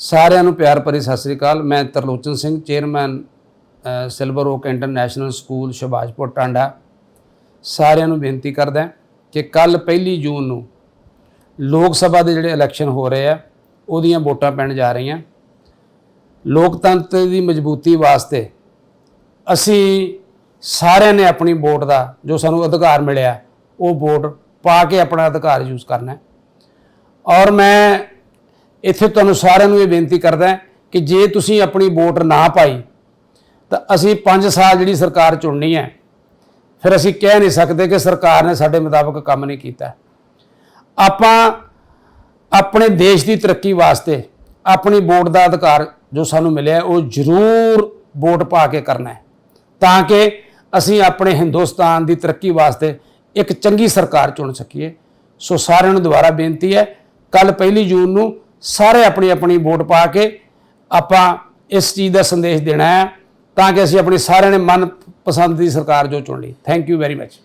ਸਾਰਿਆਂ ਨੂੰ ਪਿਆਰ ਭਰੀ ਸਤਿ ਸ੍ਰੀ ਅਕਾਲ। ਮੈਂ Tarlochan Singh, chairman silver oak international school Shahbazpur Tanda. ਸਾਰਿਆਂ ਨੂੰ ਬੇਨਤੀ ਕਰਦਾ ਕਿ ਕੱਲ ਪਹਿਲੀ ਜੂਨ ਨੂੰ ਲੋਕ ਸਭਾ ਦੇ ਜਿਹੜੇ ਇਲੈਕਸ਼ਨ ਹੋ ਰਹੇ ਆ, ਉਹਦੀਆਂ ਵੋਟਾਂ ਪੈਣ ਜਾ ਰਹੀਆਂ। ਲੋਕਤੰਤਰ ਦੀ ਮਜ਼ਬੂਤੀ ਵਾਸਤੇ ਅਸੀਂ ਸਾਰਿਆਂ ਨੇ ਆਪਣੀ ਵੋਟ ਦਾ ਜੋ ਸਾਨੂੰ ਅਧਿਕਾਰ ਮਿਲਿਆ, ਉਹ ਵੋਟ ਪਾ ਕੇ ਆਪਣਾ ਅਧਿਕਾਰ ਯੂਜ਼ ਕਰਨਾ ਹੈ। ਔਰ ਮੈਂ ਇੱਥੇ ਤੁਹਾਨੂੰ ਸਾਰਿਆਂ ਨੂੰ ਇਹ ਬੇਨਤੀ ਕਰਦਾ ਕਿ ਜੇ ਤੁਸੀਂ ਆਪਣੀ ਵੋਟ ਨਾ ਪਾਈ, ਤਾਂ ਅਸੀਂ 5 ਸਾਲ ਜਿਹੜੀ ਸਰਕਾਰ ਚੁਣਨੀ ਹੈ, ਫਿਰ ਅਸੀਂ ਕਹਿ ਨਹੀਂ ਸਕਦੇ ਕਿ ਸਰਕਾਰ ਨੇ ਸਾਡੇ ਮੁਤਾਬਕ ਕੰਮ ਨਹੀਂ ਕੀਤਾ। ਆਪਾਂ ਆਪਣੇ ਦੇਸ਼ ਦੀ ਤਰੱਕੀ ਵਾਸਤੇ ਆਪਣੀ ਵੋਟ ਦਾ ਅਧਿਕਾਰ ਜੋ ਸਾਨੂੰ ਮਿਲਿਆ ਉਹ ਜ਼ਰੂਰ ਵੋਟ ਪਾ ਕੇ ਕਰਨਾ ਹੈ, ਤਾਂ ਕਿ ਅਸੀਂ ਆਪਣੇ ਹਿੰਦੁਸਤਾਨ ਦੀ ਤਰੱਕੀ ਵਾਸਤੇ ਇੱਕ ਚੰਗੀ ਸਰਕਾਰ ਚੁਣ ਸਕੀਏ। ਸੋ ਸਾਰਿਆਂ ਨੂੰ ਦੁਬਾਰਾ ਬੇਨਤੀ ਹੈ ਕੱਲ ਪਹਿਲੀ ਜੂਨ ਨੂੰ ਸਾਰੇ ਆਪਣੀ ਆਪਣੀ ਵੋਟ ਪਾ ਕੇ ਆਪਾਂ ਇਸ ਚੀਜ਼ ਦਾ ਸੰਦੇਸ਼ ਦੇਣਾ ਹੈ ਤਾਂ ਕਿ ਅਸੀਂ ਆਪਣੀ ਸਾਰਿਆਂ ਨੇ ਮਨ ਪਸੰਦ ਦੀ ਸਰਕਾਰ ਜੋ ਚੁਣ ਲਈ। Thank you very much